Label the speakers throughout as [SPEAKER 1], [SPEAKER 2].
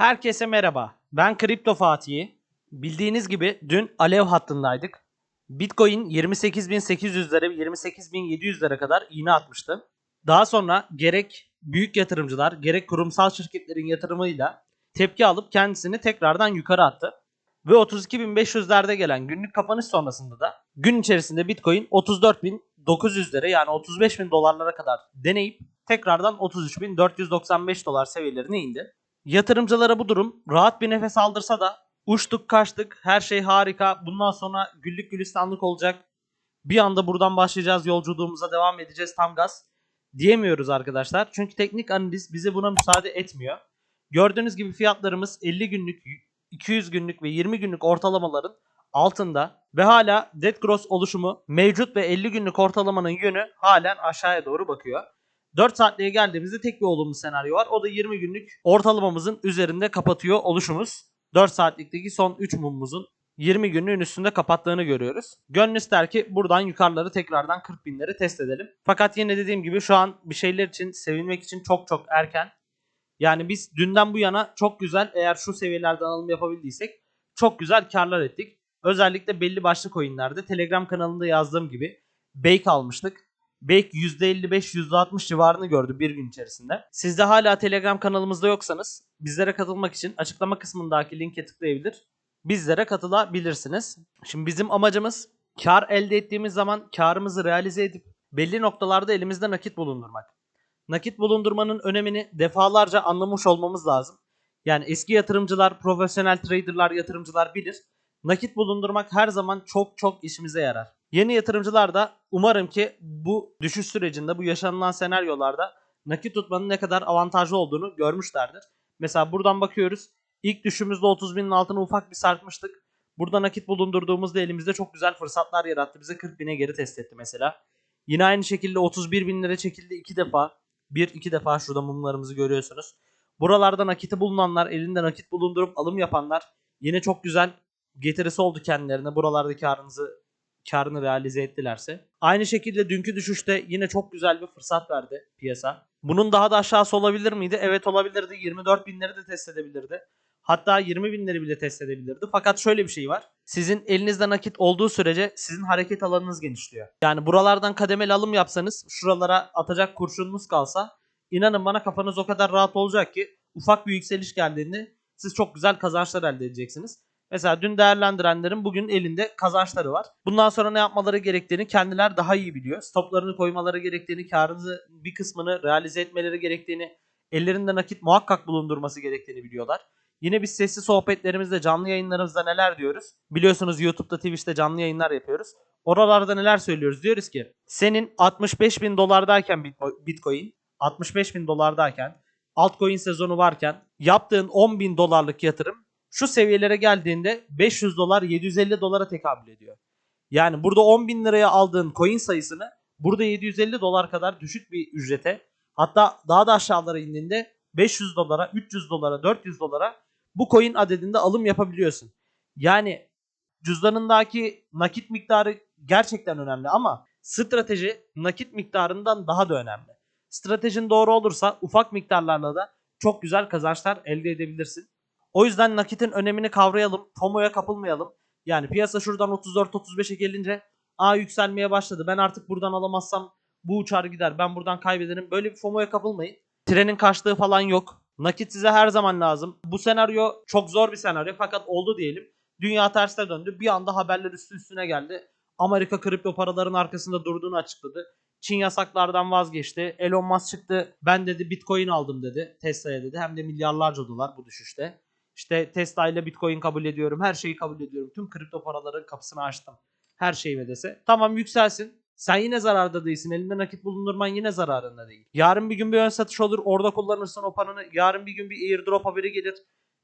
[SPEAKER 1] Herkese merhaba. Ben Kripto Fatih'i. Bildiğiniz gibi dün alev hattındaydık. Bitcoin 28.800'lere 28.700'lere kadar iğne atmıştı. Daha sonra gerek büyük yatırımcılar gerek kurumsal şirketlerin yatırımıyla tepki alıp kendisini tekrardan yukarı attı. Ve 32.500'lerde gelen günlük kapanış sonrasında da gün içerisinde Bitcoin 34.900'lere yani 35.000 dolarlara kadar deneyip tekrardan 33.495 dolar seviyelerine indi. Yatırımcılara bu durum rahat bir nefes aldırsa da uçtuk kaçtık her şey harika bundan sonra güllük gülistanlık olacak. Bir anda buradan başlayacağız yolculuğumuza devam edeceğiz tam gaz diyemiyoruz arkadaşlar. Çünkü teknik analiz bize buna müsaade etmiyor. Gördüğünüz gibi fiyatlarımız 50 günlük, 200 günlük ve 20 günlük ortalamaların altında ve hala dead cross oluşumu mevcut ve 50 günlük ortalamanın yönü halen aşağıya doğru bakıyor. 4 saatliğe geldiğimizde tek bir olumlu senaryo var. O da 20 günlük ortalamamızın üzerinde kapatıyor oluşumuz. 4 saatlikteki son 3 mumumuzun 20 günlüğün üstünde kapattığını görüyoruz. Gönül ister ki buradan yukarıları tekrardan 40 binleri test edelim. Fakat yine dediğim gibi şu an bir şeyler için sevinmek için çok çok erken. Yani biz dünden bu yana çok güzel eğer şu seviyelerden alım yapabildiysek çok güzel karlar ettik. Özellikle belli başlı coinlerde Telegram kanalında yazdığım gibi Bake almıştık. Bake %55-%60 civarını gördü bir gün içerisinde. Siz de hala Telegram kanalımızda yoksanız bizlere katılmak için açıklama kısmındaki linke tıklayabilir. Bizlere katılabilirsiniz. Şimdi bizim amacımız kar elde ettiğimiz zaman karımızı realize edip belli noktalarda elimizde nakit bulundurmak. Nakit bulundurmanın önemini defalarca anlamış olmamız lazım. Yani eski yatırımcılar, profesyonel traderlar, yatırımcılar bilir. Nakit bulundurmak her zaman çok çok işimize yarar. Yeni yatırımcılar da umarım ki bu düşüş sürecinde, bu yaşanılan senaryolarda nakit tutmanın ne kadar avantajlı olduğunu görmüşlerdir. Mesela buradan bakıyoruz. İlk düşümüzde 30 binin altına ufak bir sarkmıştık. Burada nakit bulundurduğumuzda elimizde çok güzel fırsatlar yarattı. Bize 40 bine geri test etti mesela. Yine aynı şekilde 31 binlere çekildi iki defa. Bir iki defa şurada mumlarımızı görüyorsunuz. Buralarda nakiti bulunanlar, elinde nakit bulundurup alım yapanlar yine çok güzel getirisi oldu kendilerine. Buralarda karınızı karını realize ettilerse. Aynı şekilde dünkü düşüşte yine çok güzel bir fırsat verdi piyasa. Bunun daha da aşağısı olabilir miydi? Evet olabilirdi. 24 binleri de test edebilirdi. Hatta 20 binleri bile test edebilirdi. Fakat şöyle bir şey var. Sizin elinizde nakit olduğu sürece sizin hareket alanınız genişliyor. Yani buralardan kademeli alım yapsanız şuralara atacak kurşununuz kalsa inanın bana kafanız o kadar rahat olacak ki ufak bir yükseliş geldiğinde siz çok güzel kazançlar elde edeceksiniz. Mesela dün değerlendirenlerin bugün elinde kazançları var. Bundan sonra ne yapmaları gerektiğini kendiler daha iyi biliyor. Stoplarını koymaları gerektiğini, karınızı bir kısmını realize etmeleri gerektiğini, ellerinde nakit muhakkak bulundurması gerektiğini biliyorlar. Yine biz sesli sohbetlerimizde, canlı yayınlarımızda neler diyoruz? Biliyorsunuz YouTube'da, Twitch'te canlı yayınlar yapıyoruz. Oralarda neler söylüyoruz? Diyoruz ki senin 65 bin dolardayken Bitcoin, 65 bin dolardayken, altcoin sezonu varken yaptığın 10 bin dolarlık yatırım şu seviyelere geldiğinde 500 dolar 750 dolara tekabül ediyor. Yani burada 10 bin liraya aldığın coin sayısını burada 750 dolar kadar düşük bir ücrete hatta daha da aşağılara indiğinde 500 dolara, 300 dolara, 400 dolara bu coin adedinde alım yapabiliyorsun. Yani cüzdanındaki nakit miktarı gerçekten önemli ama strateji nakit miktarından daha da önemli. Stratejin doğru olursa ufak miktarlarla da çok güzel kazançlar elde edebilirsin. O yüzden nakitin önemini kavrayalım. FOMO'ya kapılmayalım. Yani piyasa şuradan 34-35'e gelince a yükselmeye başladı. Ben artık buradan alamazsam bu uçar gider. Ben buradan kaybederim. Böyle bir FOMO'ya kapılmayın. Trenin kaçtığı falan yok. Nakit size her zaman lazım. Bu senaryo çok zor bir senaryo fakat oldu diyelim. Dünya tersine döndü. Bir anda haberler üstü üstüne geldi. Amerika kripto paraların arkasında durduğunu açıkladı. Çin yasaklardan vazgeçti. Elon Musk çıktı. Ben dedi Bitcoin aldım dedi. Tesla'ya dedi. Hem de milyarlarca dolar bu düşüşte. İşte Tesla ile Bitcoin kabul ediyorum. Her şeyi kabul ediyorum. Tüm kripto paraların kapısını açtım. Her şey ve dese. Tamam yükselsin. Sen yine zararda değilsin. Elinde nakit bulundurman yine zararında değil. Yarın bir gün bir ön satış olur. Orada kullanırsın o paranı. Yarın bir gün bir airdrop haberi gelir.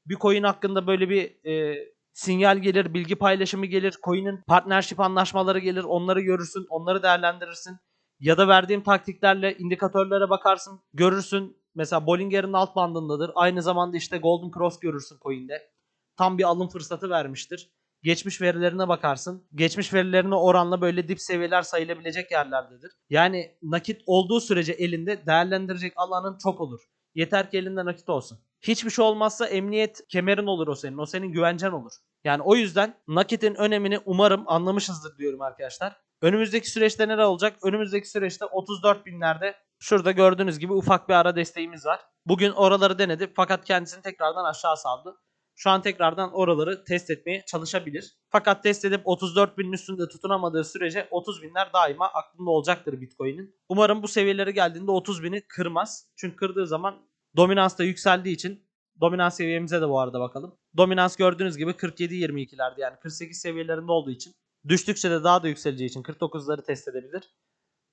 [SPEAKER 1] Bir coin hakkında böyle bir e, sinyal gelir. Bilgi paylaşımı gelir. Coin'in partnership anlaşmaları gelir. Onları görürsün. Onları değerlendirirsin. Ya da verdiğim taktiklerle indikatörlere bakarsın. Görürsün. Mesela Bollinger'in alt bandındadır. Aynı zamanda işte Golden Cross görürsün coin'de. Tam bir alım fırsatı vermiştir. Geçmiş verilerine bakarsın. Geçmiş verilerine oranla böyle dip seviyeler sayılabilecek yerlerdedir. Yani nakit olduğu sürece elinde değerlendirecek alanın çok olur. Yeter ki elinde nakit olsun. Hiçbir şey olmazsa emniyet kemerin olur o senin. O senin güvencen olur. Yani o yüzden nakitin önemini umarım anlamışızdır diyorum arkadaşlar. Önümüzdeki süreçte neler olacak? Önümüzdeki süreçte 34 binlerde şurada gördüğünüz gibi ufak bir ara desteğimiz var. Bugün oraları denedi fakat kendisini tekrardan aşağı saldı. Şu an tekrardan oraları test etmeye çalışabilir. Fakat test edip 34 binin üstünde tutunamadığı sürece 30 binler daima aklında olacaktır Bitcoin'in. Umarım bu seviyelere geldiğinde 30 bini kırmaz. Çünkü kırdığı zaman dominans da yükseldiği için dominans seviyemize de bu arada bakalım. Dominans gördüğünüz gibi 47-22'lerde yani 48 seviyelerinde olduğu için düştükçe de daha da yükseleceği için 49'ları test edebilir.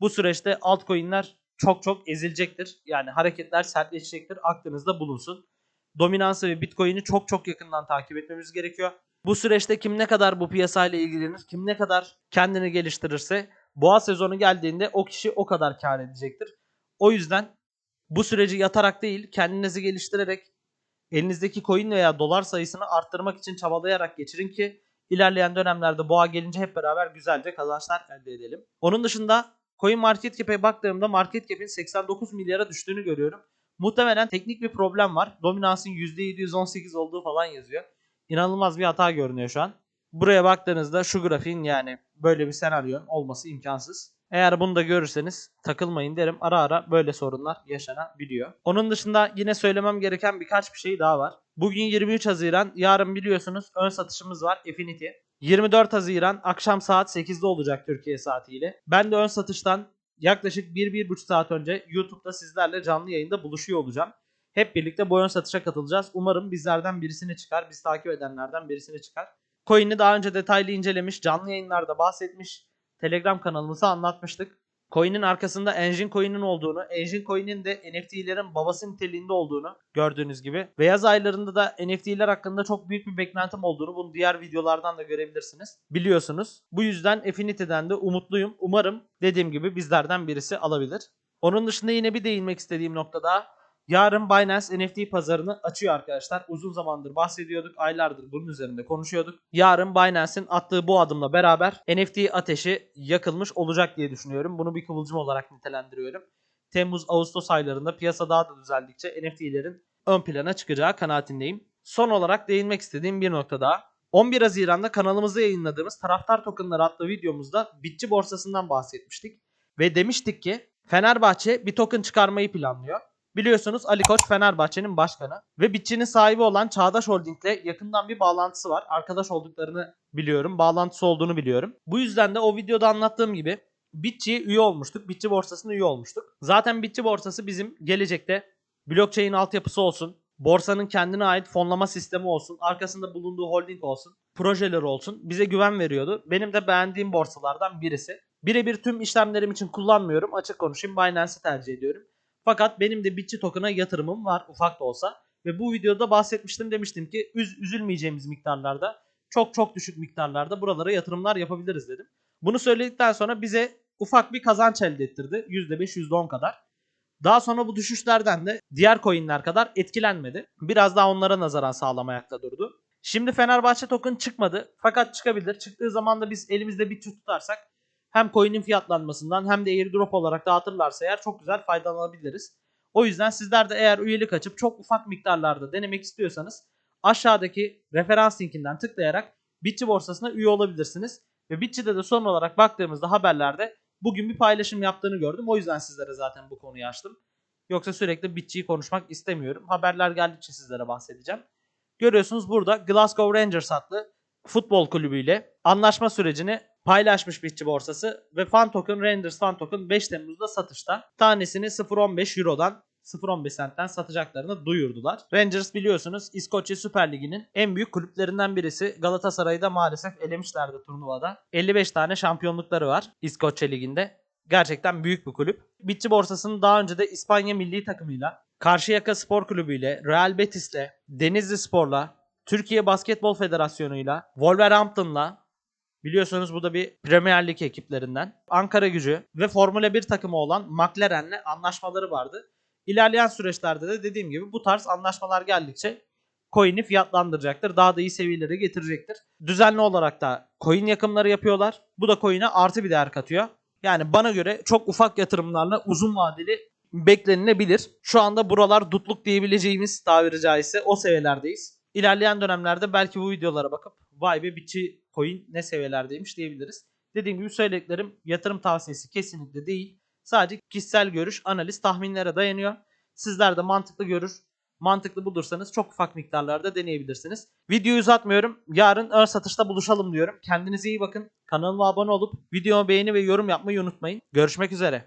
[SPEAKER 1] Bu süreçte altcoin'ler çok çok ezilecektir. Yani hareketler sertleşecektir. Aklınızda bulunsun. Dominansı ve Bitcoin'i çok çok yakından takip etmemiz gerekiyor. Bu süreçte kim ne kadar bu piyasayla ilgilenir, kim ne kadar kendini geliştirirse boğa sezonu geldiğinde o kişi o kadar kar edecektir. O yüzden bu süreci yatarak değil, kendinizi geliştirerek elinizdeki coin veya dolar sayısını arttırmak için çabalayarak geçirin ki ilerleyen dönemlerde boğa gelince hep beraber güzelce kazançlar elde edelim. Onun dışında Coin Market Cap'e baktığımda Market Cap'in 89 milyara düştüğünü görüyorum. Muhtemelen teknik bir problem var. Dominansın %718 olduğu falan yazıyor. İnanılmaz bir hata görünüyor şu an. Buraya baktığınızda şu grafiğin yani böyle bir senaryo olması imkansız. Eğer bunu da görürseniz takılmayın derim. Ara ara böyle sorunlar yaşanabiliyor. Onun dışında yine söylemem gereken birkaç bir şey daha var. Bugün 23 Haziran, yarın biliyorsunuz ön satışımız var Affinity. 24 Haziran akşam saat 8'de olacak Türkiye saatiyle. Ben de ön satıştan yaklaşık 1-1,5 saat önce YouTube'da sizlerle canlı yayında buluşuyor olacağım. Hep birlikte bu ön satışa katılacağız. Umarım bizlerden birisini çıkar. Biz takip edenlerden birisini çıkar. Coin'i daha önce detaylı incelemiş, canlı yayınlarda bahsetmiş. Telegram kanalımıza anlatmıştık. Coin'in arkasında Engine Coin'in olduğunu, Engine Coin'in de NFT'lerin babası niteliğinde olduğunu gördüğünüz gibi. Ve yaz aylarında da NFT'ler hakkında çok büyük bir beklentim olduğunu bunu diğer videolardan da görebilirsiniz. Biliyorsunuz. Bu yüzden Affinity'den de umutluyum. Umarım dediğim gibi bizlerden birisi alabilir. Onun dışında yine bir değinmek istediğim nokta daha. Yarın Binance NFT pazarını açıyor arkadaşlar. Uzun zamandır bahsediyorduk. Aylardır bunun üzerinde konuşuyorduk. Yarın Binance'in attığı bu adımla beraber NFT ateşi yakılmış olacak diye düşünüyorum. Bunu bir kıvılcım olarak nitelendiriyorum. Temmuz-Ağustos aylarında piyasa daha da düzeldikçe NFT'lerin ön plana çıkacağı kanaatindeyim. Son olarak değinmek istediğim bir nokta daha. 11 Haziran'da kanalımızda yayınladığımız Taraftar Tokenları adlı videomuzda Bitçi borsasından bahsetmiştik. Ve demiştik ki Fenerbahçe bir token çıkarmayı planlıyor. Biliyorsunuz Ali Koç Fenerbahçe'nin başkanı ve Bitçi'nin sahibi olan Çağdaş Holding'le yakından bir bağlantısı var. Arkadaş olduklarını biliyorum, bağlantısı olduğunu biliyorum. Bu yüzden de o videoda anlattığım gibi Bitçi'ye üye olmuştuk. Bitçi borsasına üye olmuştuk. Zaten Bitçi borsası bizim gelecekte blockchain altyapısı olsun, borsanın kendine ait fonlama sistemi olsun, arkasında bulunduğu holding olsun, projeleri olsun bize güven veriyordu. Benim de beğendiğim borsalardan birisi. Birebir tüm işlemlerim için kullanmıyorum. Açık konuşayım Binance'i tercih ediyorum. Fakat benim de Bitçi token'a yatırımım var ufak da olsa. Ve bu videoda bahsetmiştim demiştim ki üz üzülmeyeceğimiz miktarlarda çok çok düşük miktarlarda buralara yatırımlar yapabiliriz dedim. Bunu söyledikten sonra bize ufak bir kazanç elde ettirdi. %5 %10 kadar. Daha sonra bu düşüşlerden de diğer coinler kadar etkilenmedi. Biraz daha onlara nazaran sağlam ayakta durdu. Şimdi Fenerbahçe token çıkmadı. Fakat çıkabilir. Çıktığı zaman da biz elimizde bir tutarsak hem coin'in fiyatlanmasından hem de airdrop olarak dağıtırlarsa eğer çok güzel faydalanabiliriz. O yüzden sizler de eğer üyelik açıp çok ufak miktarlarda denemek istiyorsanız aşağıdaki referans linkinden tıklayarak Bitçi borsasına üye olabilirsiniz. Ve Bitçi'de de son olarak baktığımızda haberlerde bugün bir paylaşım yaptığını gördüm. O yüzden sizlere zaten bu konuyu açtım. Yoksa sürekli Bitçi'yi konuşmak istemiyorum. Haberler geldikçe sizlere bahsedeceğim. Görüyorsunuz burada Glasgow Rangers adlı futbol kulübüyle anlaşma sürecini paylaşmış Bitçi borsası ve Fan Token Rangers Fan Token 5 Temmuz'da satışta. Tanesini 0.15 Euro'dan 0.15 centten satacaklarını duyurdular. Rangers biliyorsunuz İskoçya Süper Ligi'nin en büyük kulüplerinden birisi. Galatasaray'ı da maalesef elemişlerdi turnuvada. 55 tane şampiyonlukları var İskoçya Ligi'nde. Gerçekten büyük bir kulüp. Bitçi borsasının daha önce de İspanya milli takımıyla, Karşıyaka Spor Kulübü ile, Real Betis'le, Denizli Spor'la, Türkiye Basketbol Federasyonu'yla, Wolverhampton'la, Biliyorsunuz bu da bir Premier Lig ekiplerinden. Ankara gücü ve Formula 1 takımı olan McLaren'le anlaşmaları vardı. İlerleyen süreçlerde de dediğim gibi bu tarz anlaşmalar geldikçe coin'i fiyatlandıracaktır. Daha da iyi seviyelere getirecektir. Düzenli olarak da coin yakımları yapıyorlar. Bu da coin'e artı bir değer katıyor. Yani bana göre çok ufak yatırımlarla uzun vadeli beklenilebilir. Şu anda buralar dutluk diyebileceğimiz tabiri caizse o seviyelerdeyiz. İlerleyen dönemlerde belki bu videolara bakıp vay be Bitcoin coin ne seviyelerdeymiş diyebiliriz. Dediğim gibi söylediklerim yatırım tavsiyesi kesinlikle değil. Sadece kişisel görüş, analiz, tahminlere dayanıyor. Sizler de mantıklı görür, mantıklı bulursanız çok ufak miktarlarda deneyebilirsiniz. Videoyu uzatmıyorum. Yarın ön satışta buluşalım diyorum. Kendinize iyi bakın. Kanalıma abone olup videoma beğeni ve yorum yapmayı unutmayın. Görüşmek üzere.